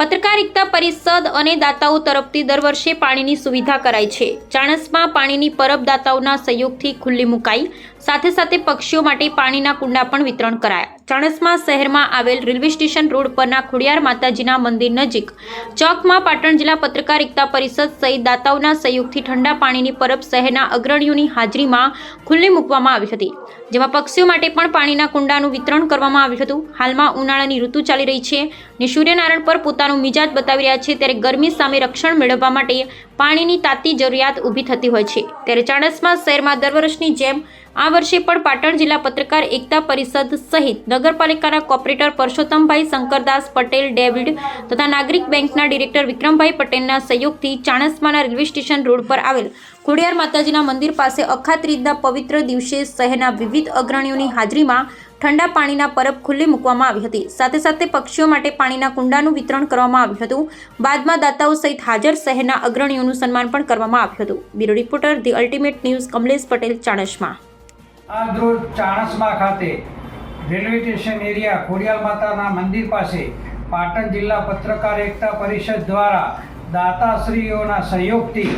પાર્ષદ અને દાતાઓ તરફથી દર વર્ષે પાણીની સુવિધા કરાય છે. ચાણસમાં પાણીની પરબ દાતાઓના સહયોગથી ખુલ્લી મુકાઈ, સાથે સાથે પક્ષીઓ માટે પાણીના કુંડા પણ વિતરણ કરાયા. ચાણસમા શહેરમાં આવેલ રેલવે સ્ટેશન રોડ પરના ખોડિયાર માતાજીના મંદિર નજીક. ચોકમાં પાટણ જિલ્લા પત્રકાર એકતા પરિષદ સહિત દાતાઓના સહયોગથી ઠંડા પાણીની પરબ શહેરના અગ્રણીઓની હાજરીમાં ખુલ્લી મૂકવામાં આવી હતી. જેમાં પક્ષીઓ માટે પણ પાણીના કુંડાનું વિતરણ કરવામાં આવ્યું હતું. હાલમાં ઉનાળાની ઋતુ ચાલી રહી છે ને સૂર્યનારાયણ પર પોતાનું મિજાજ બતાવી રહ્યા છે ત્યારે ગરમી સામે રક્ષણ મેળવવા માટે પાણીની તાતી જરૂરિયાત ઊભી થતી હોય છે. ત્યારે ચાણસમા શહેરમાં દર વર્ષની જેમ આ વર્ષે પણ પાટણ જિલ્લા પત્રકાર એકતા પરિષદ સહિત નગરપાલિકાના કોર્પોરેટર પરસોત્તમભાઈ શંકરદાસ પટેલ, ડેવિડ તથા નાગરિક બેંકના ડિરેક્ટર વિક્રમભાઈ પટેલના સહયોગથી ચાણસ્માના રેલવે સ્ટેશન રોડ પર આવેલ ખોડિયાર માતાજીના મંદિર પાસે અખાત રીતના પવિત્ર દિવસે શહેરના વિવિધ અગ્રણીઓની હાજરીમાં ઠંડા પાણીના પરબ ખુલ્લી મૂકવામાં આવી હતી. સાથે સાથે પક્ષીઓ માટે પાણીના કુંડાનું વિતરણ કરવામાં આવ્યું હતું. બાદમાં દાતાઓ સહિત હાજર શહેરના અગ્રણીઓનું સન્માન પણ કરવામાં આવ્યું હતું. Bureau reporter the ultimate news Kamlesh Patel, Chanasma. આજ રોજ ચાણસમા ખાતે રેલવે સ્ટેશન એરિયા ખોડિયાલ માતાના મંદિર પાસે પાટણ જિલ્લા પત્રકાર એકતા પરિષદ દ્વારા દાતાશ્રીઓના સહયોગથી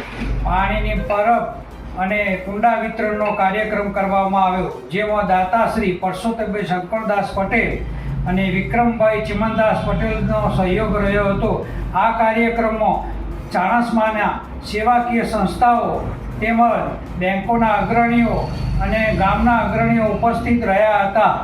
પાણીની પરબ અને કુંડા વિતરણનો કાર્યક્રમ કરવામાં આવ્યો, જેમાં દાતાશ્રી પરસોત્તમભાઈ શંકરદાસ પટેલ અને વિક્રમભાઈ ચિમનદાસ પટેલનો સહયોગ રહ્યો હતો. આ કાર્યક્રમમાં ચાણસમાના સેવાકીય સંસ્થાઓ તેમજ બેંકોના અગ્રણીઓ અને ગામના અગ્રણીઓ ઉપસ્થિત રહ્યા હતા.